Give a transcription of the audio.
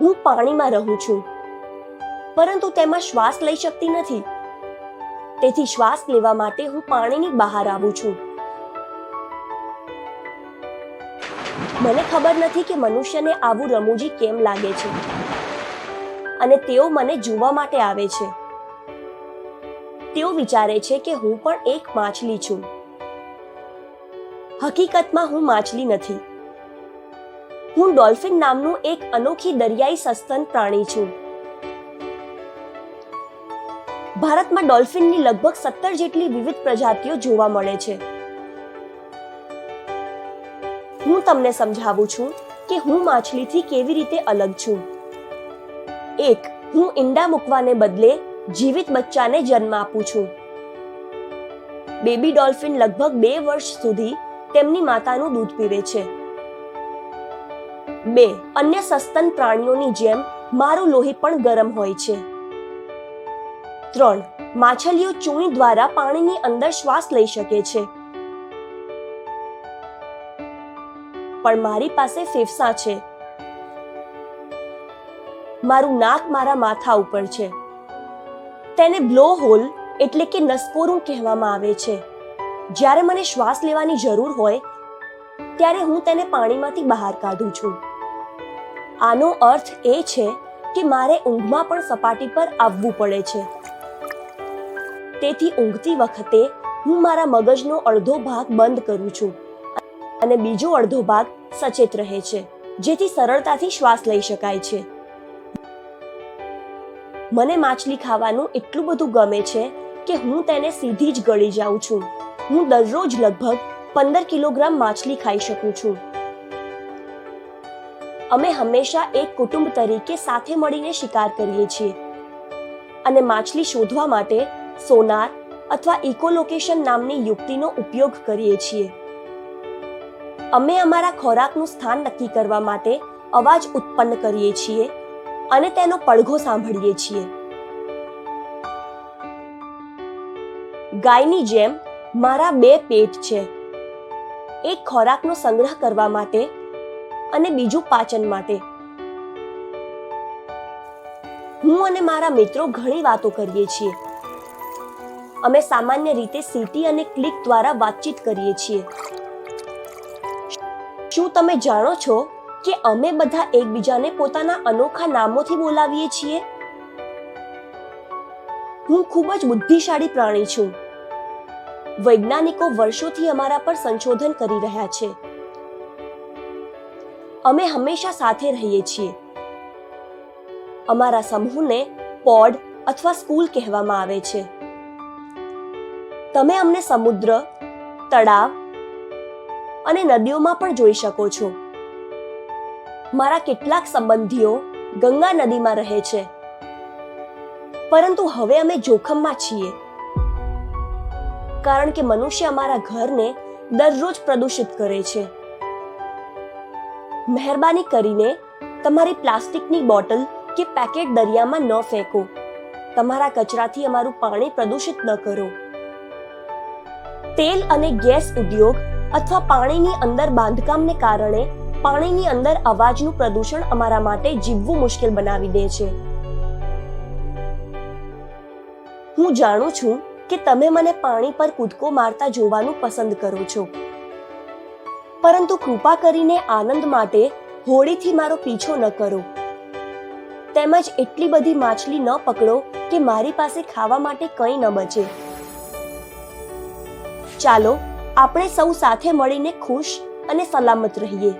હું પાણીમાં રહું છું. પરંતુ તેમાં શ્વાસ લઈ શકતી નથી. તેથી શ્વાસ લેવા માટે હું પાણીની બહાર આવું છું. મને ખબર નથી કે મનુષ્યને આવું રમૂજી કેમ લાગે છે. અને તેઓ મને જોવા માટે આવે છે. તેઓ વિચારે છે કે હું પણ એક માછલી છું. હકીકતમાં હું માછલી નથી. હું ડોલ્ફિન નામનું એક અનોખી દરિયાઈ સસ્તન પ્રાણી છું. ભારતમાં ડોલ્ફિનની લગભગ સત્તર જેટલી વિવિધ પ્રજાતિઓ જોવા મળે છે. હું તમને સમજાવું છું કે હું માછલીથી કેવી રીતે અલગ છું. એક, હું ઈંડા મૂકવાને બદલે જીવિત બચ્ચાને જન્મ આપું છું. બેબી ડોલ્ફિન લગભગ બે વર્ષ સુધી તેમની માતાનું દૂધ પીવે છે. બે અન્ય સસ્તન પ્રાણીઓની જેમ મારું લોહી પણ ગરમ હોય છે. ત્રણ, માછલીઓ ચૂણી દ્વારા પાણીની અંદર શ્વાસ લઈ શકે છે. પણ મારી પાસે ફેફસા છે. મારું નાક મારા માથા ઉપર છે. તેને બ્લો હોલ એટલે કે નસકોરું કહેવામાં આવે છે. જ્યારે મને શ્વાસ લેવાની જરૂર હોય, ત્યારે હું તેને પાણીમાંથી બહાર કાઢું છું. આનો અર્થ એ છે કે મારે ઊંઘમાં પણ સપાટી પર આવવું પડે છે. તેથી ઊંઘતી વખતે હું મારા મગજનો અડધો ભાગ બંધ કરું છું અને બીજો અડધો ભાગ સચેત રહે છે, જેથી સરળતાથી શ્વાસ લઈ શકાય છે. મને માછલી ખાવાનું એટલું બધું ગમે છે કે હું તેને સીધી જ ગળી જાઉં છું. હું દરરોજ લગભગ પંદર કિલોગ્રામ માછલી ખાઈ શકું છું. અમે હંમેશા એક કુટુંબ તરીકે સાથે મળીને શિકાર કરીએ છીએ. અને માછલી શોધવા માટે સોનાર અથવા ઇકોલોકેશન નામની યુક્તિનો ઉપયોગ કરીએ છીએ. અમે અમારા ખોરાકનું સ્થાન નક્કી કરવા માટે અવાજ ઉત્પન્ન કરીએ છીએ અને તેનો પડઘો સાંભળીએ છીએ. ગાયની જેમ મારા બે પેટ છે. એક ખોરાકનો સંગ્રહ કરવા માટે અને બીજું પાચન માટે. હું અને મારા મિત્રો ઘણી વાતો કરીએ છીએ. અમે સામાન્ય રીતે સીટી અને ક્લિક દ્વારા વાતચીત કરીએ છીએ. શું તમે જાણો છો કે અમે બધા એકબીજાને પોતાના અનોખા નામોથી બોલાવીએ છીએ? હું ખૂબ જ બુદ્ધિશાળી પ્રાણી છું. વૈજ્ઞાનિકો વર્ષોથી અમારા પર સંશોધન કરી રહ્યા છે. અમે હંમેશા સાથે રહીએ છીએ. અમારા સમૂહને પોડ અથવા સ્કૂલ કહેવામાં આવે છે. તમે અમને સમુદ્ર, તળાવ અને નદીઓમાં પણ જોઈ શકો છો. મારા કેટલાક સંબંધીઓ ગંગા નદીમાં રહે છે. પરંતુ હવે અમે જોખમમાં છીએ. કારણ કે મનુષ્ય અમારા ઘરને દરરોજ પ્રદૂષિત કરે છે. મહેરબાની કરીને તમારી પ્લાસ્ટિકની બોટલ કે પેકેટ દરિયામાં ન ફેંકો. તમારા કચરાથી અમારું પાણી પ્રદૂષિત ન કરો. તેલ અને ગેસ ઉદ્યોગ અથવા પાણીની અંદર બાંધકામને કારણે પાણીની અંદર અવાજનું પ્રદૂષણ અમારા માટે જીવવું મુશ્કેલ બનાવી દે છે. હું જાણું છું કે તમે મને પાણી પર કૂદકો મારતા જોવાનું પસંદ કરો છો. પરંતુ કૃપા કરીને આનંદ માટે હોળીથી મારો પીછો ન કરો. તેમજ એટલી બધી માછલી ન પકડો કે મારી પાસે ખાવા માટે કંઈ ન બચે. ચાલો, આપણે સૌ સાથે મળીને ખુશ અને સલામત રહીએ.